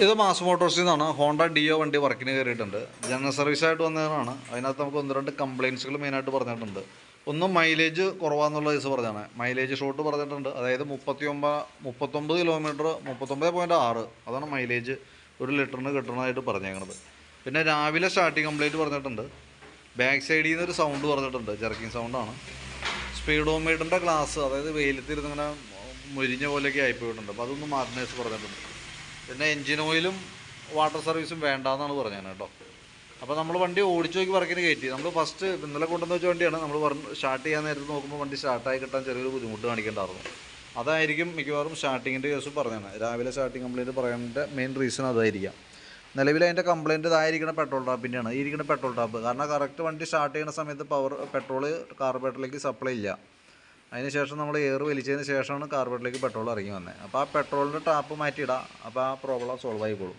ഇത് മാസ് മോട്ടോഴ്സിൽ നിന്നാണ് Honda deo വണ്ടി വർക്കിന് കയറിയിട്ടുണ്ട് ജനറൽ സർവീസ് സർവീസായിട്ട് വന്നതാണ് അതിനകത്ത് നമുക്ക് ഒന്ന് രണ്ട് കംപ്ലയിൻസുകൾ മെയിനായിട്ട് പറഞ്ഞിട്ടുണ്ട്. ഒന്ന് മൈലേജ് കുറവാന്നുള്ള കേസ് പറഞ്ഞാണ് മൈലേജ് ഷോട്ട് പറഞ്ഞിട്ടുണ്ട്. അതായത് മുപ്പത്തി ഒമ്പത് മുപ്പത്തൊമ്പത് കിലോമീറ്റർ മുപ്പത്തൊമ്പത് പോയിന്റ് ആറ്. അതാണ് മൈലേജ് ഒരു ലിറ്ററിന് കിട്ടണമായിട്ട് പറഞ്ഞേക്കണത്. പിന്നെ രാവിലെ സ്റ്റാർട്ടിങ് കംപ്ലൈന്റ് പറഞ്ഞിട്ടുണ്ട്. ബാക്ക് സൈഡിൽ നിന്ന് ഒരു സൗണ്ട് പറഞ്ഞിട്ടുണ്ട്. ജർക്കിങ് സൗണ്ടാണ് സ്പീഡോമീറ്ററിന്റെ ഗ്ലാസ് അതായത് വെയിലത്തിരുന്ന് ഇങ്ങനെ മുരിഞ്ഞ പോലെയൊക്കെ ആയിപ്പോയിട്ടുണ്ട്. അപ്പോൾ അതൊന്ന് മാർട്ടിനേഴ്സ് പറഞ്ഞിട്ടുണ്ട്. പിന്നെ എൻജിൻ ഓയിലും വാട്ടർ സർവീസും വേണ്ടാന്നാണ് പറഞ്ഞത് കേട്ടോ. അപ്പോൾ നമ്മൾ വണ്ടി ഓടിച്ചു നോക്കി വർക്കിന് കയറ്റി. നമ്മൾ ഫസ്റ്റ് ഇന്നലെ കൊണ്ടുവന്ന വെച്ച വണ്ടിയാണ്. നമ്മൾ സ്റ്റാർട്ട് ചെയ്യാൻ നേരത്ത് നോക്കുമ്പോൾ വണ്ടി സ്റ്റാർട്ടായി കിട്ടാൻ ചെറിയൊരു ബുദ്ധിമുട്ട് കാണിക്കേണ്ടായിരുന്നു. അതായിരിക്കും മിക്കവാറും സ്റ്റാർട്ടിങ്ങിന്റെ കേസ് പറഞ്ഞതാണ് രാവിലെ സ്റ്റാർട്ടിങ് കംപ്ലയിന്റ് പറയാന്റെ മെയിൻ റീസൺ അതായിരിക്കാം. നിലവിൽ അതിന്റെ കംപ്ലയിന്റ് ഇതായിരിക്കുന്ന പെട്രോൾ ടാപ്പിന്റെയാണ് ഇരിക്കുന്ന പെട്രോൾ ടാപ്പ് കാരണം കറക്റ്റ് വണ്ടി സ്റ്റാർട്ട് ചെയ്യുന്ന സമയത്ത് പവർ പെട്രോൾ കാർബേറ്ററിലേക്ക് സപ്ലൈ ഇല്ല. അതിന് ശേഷം നമ്മൾ എയർ വലിച്ചതിന് ശേഷമാണ് കാർബറേറ്ററിലേക്ക് പെട്രോൾ ഇറങ്ങി വന്നത് അപ്പോൾ ആ പെട്രോളിന്റെ ടാപ്പ് മാറ്റിയിടാം. അപ്പോൾ ആ പ്രോബ്ലം സോൾവ് ആയിക്കോളും.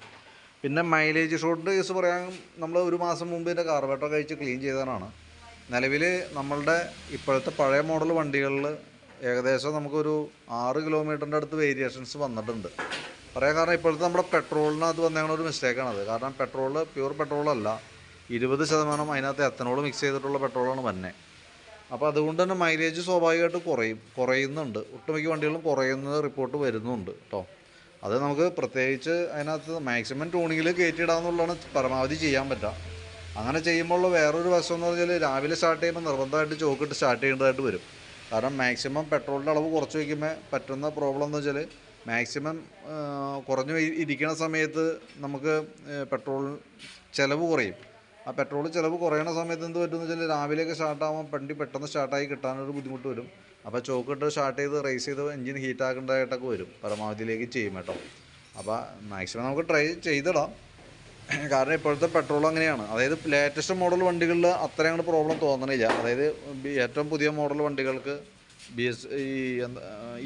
പിന്നെ മൈലേജ് ഷോട്ടിന്റെ കേസ് പറയാൻ നമ്മൾ ഒരു മാസം മുമ്പ് ഇതിന്റെ കാർബറേറ്റർ കഴിച്ച് ക്ലീൻ ചെയ്തതാണ്. നിലവിൽ നമ്മളുടെ ഇപ്പോഴത്തെ പഴയ മോഡൽ വണ്ടികളിൽ ഏകദേശം നമുക്കൊരു ആറ് കിലോമീറ്ററിന്റെ അടുത്ത് വേരിയേഷൻസ് വന്നിട്ടുണ്ട്. പറയാൻ കാരണം ഇപ്പോഴത്തെ നമ്മുടെ പെട്രോളിനകത്ത് വന്നേക്കണ ഒരു മിസ്റ്റേക്കാണത് കാരണം പെട്രോൾ പ്യൂർ പെട്രോളല്ല ഇരുപത് ശതമാനം അതിനകത്ത് എത്തനോൾ മിക്സ് ചെയ്തിട്ടുള്ള പെട്രോളാണ് വന്നെ. അപ്പോൾ അതുകൊണ്ട് തന്നെ മൈലേജ് സ്വാഭാവികമായിട്ട് കുറയും കുറയുന്നുണ്ട്. ഒട്ടുമിക്ക വണ്ടികളും കുറയുന്ന റിപ്പോർട്ട് വരുന്നുണ്ട് കേട്ടോ അത് നമുക്ക് പ്രത്യേകിച്ച് അതിനകത്ത് മാക്സിമം ട്യൂണിങ്ങിൽ കയറ്റിയിടാന്നുള്ളതാണ് പരമാവധി ചെയ്യാൻ പറ്റുക അങ്ങനെ ചെയ്യുമ്പോൾ ഉള്ള വേറൊരു വശം എന്ന് പറഞ്ഞാൽ രാവിലെ സ്റ്റാർട്ട് ചെയ്യുമ്പോൾ നിർബന്ധമായിട്ട് ചോക്കിട്ട് സ്റ്റാർട്ട് ചെയ്യേണ്ടതായിട്ട് വരും. കാരണം മാക്സിമം പെട്രോളിന്റെ അളവ് കുറച്ച് വയ്ക്കുമ്പോൾ പറ്റുന്ന പ്രോബ്ലം എന്ന് വെച്ചാൽ മാക്സിമം കുറഞ്ഞു ഇരിക്കുന്ന സമയത്ത് നമുക്ക് പെട്രോൾ ചിലവ് കുറയും. ആ പെട്രോൾ ചിലവ് കുറയണ സമയത്ത് എന്ത് പറ്റുമെന്ന് വെച്ചാൽ രാവിലെയൊക്കെ സ്റ്റാർട്ട് ആകുമ്പോൾ വണ്ടി പെട്ടെന്ന് സ്റ്റാർട്ടായി കിട്ടാനൊരു ബുദ്ധിമുട്ട് വരും. അപ്പോൾ ചോക്ക് ഇട്ട് സ്റ്റാർട്ട് ചെയ്ത് റേസ് ചെയ്ത് എഞ്ചിൻ ഹീറ്റ് ആക്കേണ്ടതായിട്ടൊക്കെ വരും. പരമാവധിയിലേക്ക് ചെയ്യും കേട്ടോ. അപ്പോൾ മാക്സിമം നമുക്ക് ട്രൈ ചെയ്തിടാം. കാരണം ഇപ്പോഴത്തെ പെട്രോൾ അങ്ങനെയാണ്. അതായത് ലേറ്റസ്റ്റ് മോഡൽ വണ്ടികളിൽ അത്ര അങ്ങോട്ട് പ്രോബ്ലം തോന്നണില്ല. അതായത് ഏറ്റവും പുതിയ മോഡൽ വണ്ടികൾക്ക് ബി എസ് ഈ എന്താ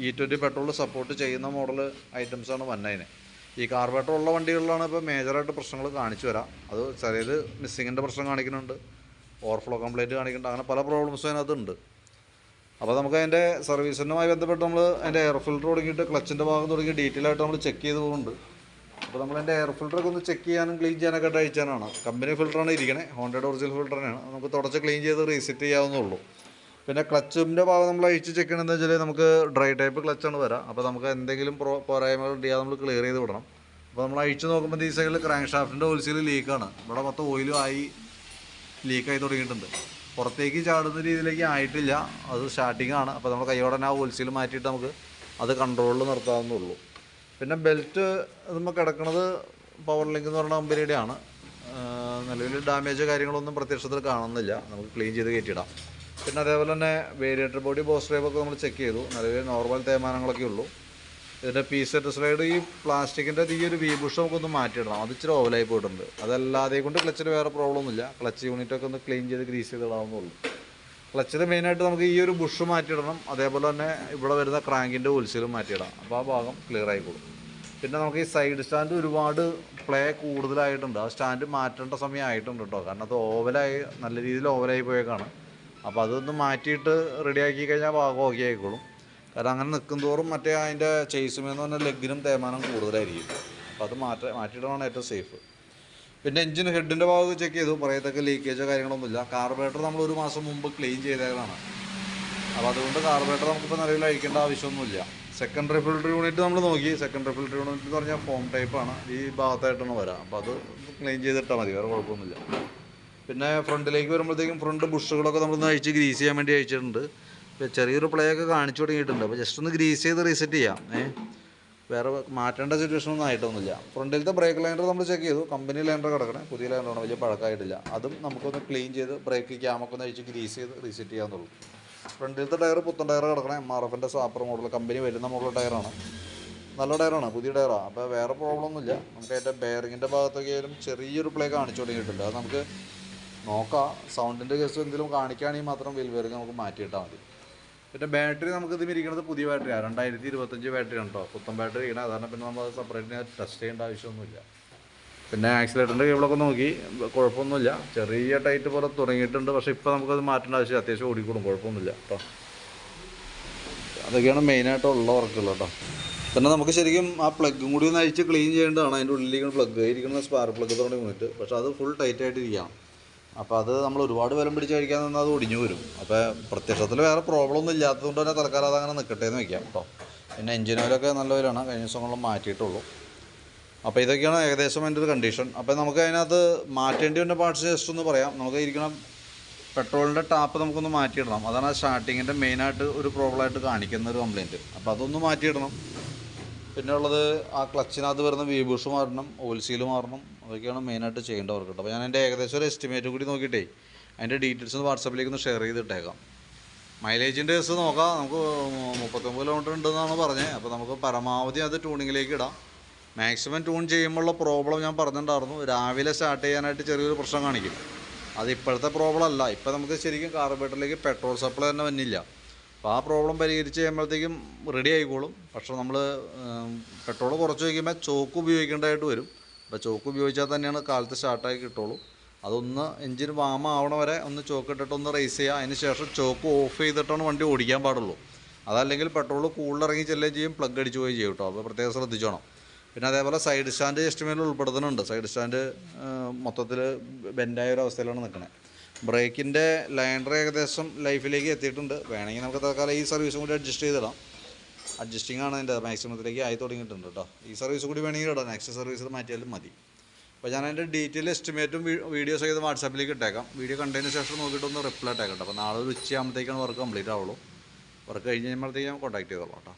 ഇ ട്വന്റി പെട്രോൾ സപ്പോർട്ട് ചെയ്യുന്ന മോഡൽ ഐറ്റംസാണ് വന്നതിന് ഈ കാർബറേറ്റർ ഉള്ള വണ്ടികളിലാണ് ഇപ്പോൾ മേജറായിട്ട് പ്രശ്നങ്ങൾ കാണിച്ചു വരാം അത് ചെറിയത് മിസ്സിങ്ങിന്റെ പ്രശ്നം കാണിക്കുന്നുണ്ട്. ഓവർഫ്ലോ കംപ്ലൈന്റ് കാണിക്കുന്നുണ്ട്. അങ്ങനെ പല പ്രോബ്ലംസും അതിനകത്തുണ്ട്. അപ്പോൾ നമുക്ക് അതിന്റെ സർവീസിനുമായി ബന്ധപ്പെട്ട് നമ്മൾ അതിന്റെ എയർ ഫിൽറ്റർ തുടങ്ങിയിട്ട് ക്ലച്ചിന്റെ ഭാഗം തുടങ്ങി ഡീറ്റെയിൽ ആയിട്ട് നമ്മൾ ചെക്ക് ചെയ്ത് പോകുന്നുണ്ട്. അപ്പോൾ നമ്മൾ അതിന്റെ എയർ ഫിൽറ്ററൊക്കെ ഒന്ന് ചെക്ക് ചെയ്യാനും ക്ലീൻ ചെയ്യാനൊക്കെ ആയിട്ട് അയച്ചാനാണ് കമ്പനി ഫിൽറ്ററാണ് ഇരിക്കണേ. ഹോണ്ടയുടെ ഒറിജിനൽ ഫിൽറ്റർ തന്നെയാണ്. നമുക്ക് തുടച്ച് ക്ലീൻ ചെയ്ത് റീസെറ്റ് ചെയ്യാവുന്നുള്ളൂ പിന്നെ ക്ലച്ചിന്റെ ഭാഗം നമ്മൾ അഴിച്ച് ചെക്ക് ചെയ്യണമെന്ന് വെച്ചാൽ നമുക്ക് ഡ്രൈ ടൈപ്പ് ക്ലച്ചാണ് വരാം. അപ്പോൾ നമുക്ക് എന്തെങ്കിലും പ്രോ പോരായ്മകൾ ഉണ്ടെങ്കിൽ നമ്മൾ ക്ലിയർ ചെയ്ത് വിടണം. അപ്പോൾ നമ്മൾ അഴിച്ച് നോക്കുമ്പോൾ ഈ സൈഡിൽ ക്രാങ്ക് ഷാഫ്റ്റിന്റെ ഓയിൽസിൽ ലീക്കാണ് ഇവിടെ മൊത്തം ഓയിലും ആയി ലീക്കായി തുടങ്ങിയിട്ടുണ്ട്. പുറത്തേക്ക് ചാടുന്ന രീതിയിലേക്ക് ആയിട്ടില്ല. അത് സ്റ്റാർട്ടിംഗ് ആണ്. അപ്പോൾ നമ്മൾ കൈയോടെ ആ ഓയിൽസിൽ മാറ്റിയിട്ട് നമുക്ക് അത് കൺട്രോളിൽ നിർത്താവുന്നുള്ളൂ പിന്നെ ബെൽറ്റ് നമ്മൾ കിടക്കുന്നത് പവർ ലിങ്ക് എന്ന് പറയുന്ന കമ്പനിയുടെ ആണ് നിലവിൽ ഡാമേജ് കാര്യങ്ങളൊന്നും പ്രത്യക്ഷത്തിൽ കാണുന്നില്ല. നമുക്ക് ക്ലീൻ ചെയ്ത് കയറ്റിയിടാം. പിന്നെ അതേപോലെ തന്നെ വേരിയേറ്റർ ബോഡി ബോസ് ഡ്രൈവൊക്കെ നമ്മൾ ചെക്ക് ചെയ്തു. നിലവിൽ നോർമൽ തേയ്മാനങ്ങളൊക്കെ ഉള്ളൂ. ഇതിന്റെ പി സെറ്റ് സ്ലൈഡ് ഈ പ്ലാസ്റ്റിക്കിന്റെ ഈ ഒരു വി ബുഷ് നമുക്കൊന്ന് മാറ്റിയിടണം. അത് ഇച്ചിരി ഓവലായി പോയിട്ടുണ്ട്. അതല്ലാതെ കൊണ്ട് ക്ലച്ചിൽ വേറെ പ്രോബ്ലം ഒന്നുമില്ല. ക്ലച്ച് യൂണിറ്റൊക്കെ ഒന്ന് ക്ലീൻ ചെയ്ത് ഗ്രീസ് ചെയ്ത് ഇടാവുന്നുള്ളൂ ക്ലച്ചിൽ മെയിനായിട്ട് നമുക്ക് ഈ ഒരു ബുഷ് മാറ്റിയിടണം. അതേപോലെ തന്നെ ഇവിടെ വരുന്ന ക്രാങ്കിന്റെ ഉത്സലും മാറ്റിയിടാം. അപ്പോൾ ആ ഭാഗം ക്ലിയർ ആയിക്കോളും. പിന്നെ നമുക്ക് ഈ സൈഡ് സ്റ്റാൻഡ് ഒരുപാട് പ്ലേ കൂടുതലായിട്ടുണ്ട്. ആ സ്റ്റാൻഡ് മാറ്റേണ്ട സമയം ആയിട്ടുണ്ട് കേട്ടോ കാരണം അത് ഓവലായി നല്ല രീതിയിൽ ഓവലായി പോയേക്കാണ്. അപ്പോൾ അതൊന്ന് മാറ്റിയിട്ട് റെഡിയാക്കി കഴിഞ്ഞാൽ ഭാഗം ഓക്കെ ആയിക്കോളും. കാരണം അങ്ങനെ നിൽക്കും തോറും മറ്റേ അതിന്റെ ചെയ്സുമെന്ന് പറഞ്ഞാൽ ലെഗിനും തേമാനം കൂടുതലായിരിക്കും. അപ്പോൾ അത് മാറ്റ മാറ്റിയിടാണ് ഏറ്റവും സേഫ് പിന്നെ എഞ്ചിൻ ഹെഡിന്റെ ഭാഗം ചെക്ക് ചെയ്തു. പറയത്തക്ക ലീക്കേജോ കാര്യങ്ങളൊന്നുമില്ല കാർബറേറ്റർ നമ്മൾ ഒരു മാസം മുമ്പ് ക്ലീൻ ചെയ്തതാണ് അപ്പോൾ അതുകൊണ്ട് കാർബറേറ്റർ നമുക്കിപ്പോൾ നിലവിൽ അഴിക്കേണ്ട ആവശ്യമൊന്നുമില്ല. സെക്കൻഡറി ഫിൽട്ടർ യൂണിറ്റ് നമ്മൾ നോക്കി. സെക്കൻഡറി ഫിൽട്ടർ യൂണിറ്റ് എന്ന് പറഞ്ഞാൽ ഫോം ടൈപ്പാണ് ഈ ഭാഗത്തായിട്ടാണ് വരാം. അപ്പോൾ അത് ക്ലീൻ ചെയ്തിട്ടാൽ മതി. വേറെ കുഴപ്പമൊന്നുമില്ല. പിന്നെ ഫ്രണ്ടിലേക്ക് വരുമ്പോഴത്തേക്കും ഫ്രണ്ട് ബുഷുകളൊക്കെ നമ്മളൊന്ന് അഴിച്ച് ഗ്രീസ് ചെയ്യാൻ വേണ്ടി അയച്ചിട്ടുണ്ട് ഇപ്പോൾ ചെറിയൊരു പ്ലേ ഒക്കെ കാണിച്ചു തുടങ്ങിയിട്ടുണ്ട്. അപ്പോൾ ജസ്റ്റ് ഒന്ന് ഗ്രീസ് ചെയ്ത് റീസെറ്റ് ചെയ്യാം. ഏഹ് വേറെ മാറ്റേണ്ട സിറ്റുവേഷൻ ഒന്നും ആയിട്ടൊന്നുമില്ല. ഫ്രണ്ടിലത്തെ ബ്രേക്ക് ലൈനർ നമ്മൾ ചെക്ക് ചെയ്തു. കമ്പനി ലൈനർ കിടക്കണേ. പുതിയ ലൈനറാണ് വലിയ പഴക്കമായിട്ടില്ല. അതും നമുക്കൊന്ന് ക്ലീൻ ചെയ്ത് ബ്രേക്ക് ക്യാമൊക്കെ ഒന്ന് അഴിച്ച് ഗ്രീസ് ചെയ്ത് റീസെറ്റ് ചെയ്യാന്നുള്ളൂ ഫ്രണ്ടിലത്തെ ടയർ പുത്തൻ ടയർ കിടക്കണേ. എം ആർ എഫിന്റെ സാപ്പർ മോഡൽ കമ്പനി വരുന്ന മോഡൽ ടയറാണ് നല്ല ടയറാണ് പുതിയ ടയറാണ് അപ്പോൾ വേറെ പ്രോബ്ലം ഒന്നുമില്ല. നമുക്ക് അതിന്റെ ബെയറിങ്ങിന്റെ ഭാഗത്തൊക്കെ ആയാലും ചെറിയൊരു പ്ലേ കാണിച്ചു തുടങ്ങിയിട്ടുണ്ട്. അത് നമുക്ക് നോക്കാം. സൗണ്ടിന്റെ കേസ് എന്തെങ്കിലും കാണിക്കുകയാണെങ്കിൽ മാത്രം വീൽ ബെയറിങ് നമുക്ക് മാറ്റിയിട്ടാൽ മതി. പിന്നെ ബാറ്ററി നമുക്ക് ഇതിന് ഇരിക്കുന്നത് പുതിയ ബാറ്ററിയാണ് രണ്ടായിരത്തി ഇരുപത്തഞ്ച് ബാറ്ററി ഉണ്ടോ പുത്തൻ ബാറ്ററി ഇരിക്കണം അതാണ് പിന്നെ നമ്മൾ സെപ്പറേറ്റ് ടെസ്റ്റ് ചെയ്യേണ്ട ആവശ്യമൊന്നുമില്ല. പിന്നെ ആക്സിലേറ്ററിന്റെ കേബിളൊക്കെ നോക്കി. കുഴപ്പമൊന്നുമില്ല. ചെറിയ ടൈറ്റ് പോലെ തുടങ്ങിയിട്ടുണ്ട്. പക്ഷേ ഇപ്പോൾ നമുക്കത് മാറ്റേണ്ട ആവശ്യം അത്യാവശ്യം ഓടിക്കൂടും. കുഴപ്പമൊന്നുമില്ല കേട്ടോ അതൊക്കെയാണ് മെയിനായിട്ടുള്ള വർക്കുകൾ കേട്ടോ പിന്നെ നമുക്ക് ശരിക്കും ആ പ്ലഗും കൂടി ഒന്ന് അഴിച്ച് ക്ലീൻ ചെയ്യേണ്ടതാണ്. അതിന്റെ ഉള്ളിലേക്ക് പ്ലഗ് ആയിരിക്കുന്ന സ്പാർ പ്ലഗ് തുടങ്ങി വന്നിട്ട്. പക്ഷേ അത് ഫുൾ ടൈറ്റ് ആയിട്ട് ഇരിക്കണം. അപ്പോൾ അത് നമ്മൾ ഒരുപാട് വിലം പിടിച്ച് കഴിക്കാൻ നിന്നാൽ അത് ഒടിഞ്ഞു വരും. അപ്പോൾ പ്രത്യക്ഷത്തിൽ വേറെ പ്രോബ്ലം ഒന്നും ഇല്ലാത്തതുകൊണ്ട് തന്നെ തൽക്കാലം അതങ്ങനെ നിൽക്കട്ടെ എന്ന് വയ്ക്കാം കേട്ടോ പിന്നെ എഞ്ചിൻ ഓയിലൊക്കെ നല്ല ഓയിലാണ് കഴിഞ്ഞ ദിവസങ്ങളിൽ മാറ്റിയിട്ടുള്ളൂ. അപ്പോൾ ഇതൊക്കെയാണ് ഏകദേശം എന്റെ ഒരു കണ്ടീഷൻ അപ്പോൾ നമുക്ക് അതിനകത്ത് മാറ്റേണ്ടി വന്ന പാർട്സ് ജസ്റ്റ് ഒന്ന് പറയാം. നമുക്ക് ഇരിക്കണം പെട്രോളിന്റെ ടാപ്പ് നമുക്കൊന്ന് മാറ്റിയിടണം. അതാണ് സ്റ്റാർട്ടിങ്ങിന്റെ മെയിനായിട്ട് ഒരു പ്രോബ്ലമായിട്ട് കാണിക്കുന്ന ഒരു കംപ്ലയിന്റ് അപ്പോൾ അതൊന്ന് മാറ്റിയിടണം. പിന്നെ ഉള്ളത് ആ ക്ലച്ചിനകത്ത് വരുന്ന വീബൂഷ് മാറണം ഓയിൽ സീൽ മാറണം അതൊക്കെയാണ് മെയിനായിട്ട് ചെയ്യേണ്ടവർക്ക് കേട്ടോ അപ്പോൾ ഞാൻ എന്റെ ഏകദേശം ഒരു എസ്റ്റിമേറ്റ് കൂടി നോക്കിയിട്ടേ അതിന്റെ ഡീറ്റെയിൽസ് ഒന്ന് വാട്സപ്പിലേക്ക് ഒന്ന് ഷെയർ ചെയ്തിട്ടേക്കാം. മൈലേജിന്റെ കേസ് നോക്കാം. നമുക്ക് മുപ്പത്തൊമ്പത് കിലോമീറ്റർ ഉണ്ടെന്നാണ് പറഞ്ഞത് അപ്പോൾ നമുക്ക് പരമാവധി അത് ട്യൂണിങ്ങിലേക്ക് ഇടാം. മാക്സിമം ട്യൂൺ ചെയ്യുമ്പോഴുള്ള പ്രോബ്ലം ഞാൻ പറഞ്ഞിട്ടുണ്ടായിരുന്നു. രാവിലെ സ്റ്റാർട്ട് ചെയ്യാനായിട്ട് ചെറിയൊരു പ്രശ്നം കാണിക്കും. അത് ഇപ്പോഴത്തെ പ്രോബ്ലം അല്ല. ഇപ്പോൾ നമുക്ക് ശരിക്കും കാർബേറ്ററിലേക്ക് പെട്രോൾ സപ്ലൈ തന്നെ വന്നില്ല. അപ്പോൾ ആ പ്രോബ്ലം പരിഹരിച്ച് കഴിയുമ്പോഴത്തേക്കും റെഡി ആയിക്കോളും. പക്ഷേ നമ്മൾ പെട്രോൾ കുറച്ച് വയ്ക്കുമ്പോൾ ചോക്ക് ഉപയോഗിക്കേണ്ടതായിട്ട് വരും. അപ്പോൾ ചോക്ക് ഉപയോഗിച്ചാൽ തന്നെയാണ് കാലത്ത് സ്റ്റാർട്ടായി കിട്ടുള്ളൂ. അതൊന്ന് എഞ്ചിൻ വാമ ആവണ വരെ ഒന്ന് ചോക്ക് ഇട്ടിട്ട് ഒന്ന് റേസ് ചെയ്യുക. അതിന് ശേഷം ചോക്ക് ഓഫ് ചെയ്തിട്ടാണ് വണ്ടി ഓടിക്കാൻ പാടുള്ളൂ. അതല്ലെങ്കിൽ പെട്രോൾ കൂടുതലിറങ്ങി ചെല്ലുകയും ചെയ്യും പ്ലഗ് അടിച്ചു പോയി ചെയ്യും കേട്ടോ. അപ്പോൾ പ്രത്യേകം ശ്രദ്ധിച്ചോണം. പിന്നെ അതേപോലെ സൈഡ് സ്റ്റാൻഡ് എസ്റ്റിമേറ്റിൽ ഉൾപ്പെടുത്തുന്നുണ്ട്. സൈഡ് സ്റ്റാൻഡ് മൊത്തത്തിൽ ബെൻഡായ ഒരു അവസ്ഥയിലാണ് നിൽക്കുന്നത് ബ്രേക്കിന്റെ ലൈനർ ഏകദേശം ലൈഫിലേക്ക് എത്തിയിട്ടുണ്ട്. വേണമെങ്കിൽ നമുക്ക് തൽക്കാലം ഈ സർവീസും കൂടി അഡ്ജസ്റ്റ് ചെയ്തിടാം. അഡ്ജസ്റ്റിംഗ് ആണ് അതിന്റെ മാക്സിമത്തിലേക്ക് ആയി തുടങ്ങിയിട്ടുണ്ട് കേട്ടോ. ഈ സർവീസ് കൂടി വേണമെങ്കിൽ കേട്ടോ നെക്സ്റ്റ് സർവീസിൽ മാറ്റിയാലും മതി. അപ്പോൾ ഞാൻ അതിന്റെ ഡീറ്റെയിൽ എസ്റ്റിമേറ്റും വീഡിയോ ചെയ്ത് വാട്സാപ്പിലേക്ക് ഇട്ടേക്കാം. വീഡിയോ കണ്ടതിന് ശേഷം നോക്കിയിട്ട് ഒന്ന് റിപ്ലൈ ഇട്ടേക്കാം കേട്ടോ. അപ്പോൾ നാളെ ഒരു ഉച്ചയാകുമ്പോഴത്തേക്കാണ് വർക്ക് കംപ്ലീറ്റ് ആവുള്ളൂ. വർക്ക് കഴിഞ്ഞ് കഴിയുമ്പോഴത്തേക്ക് ഞാൻ കോൺടാക്ട് ചെയ്തോളാം കേട്ടോ.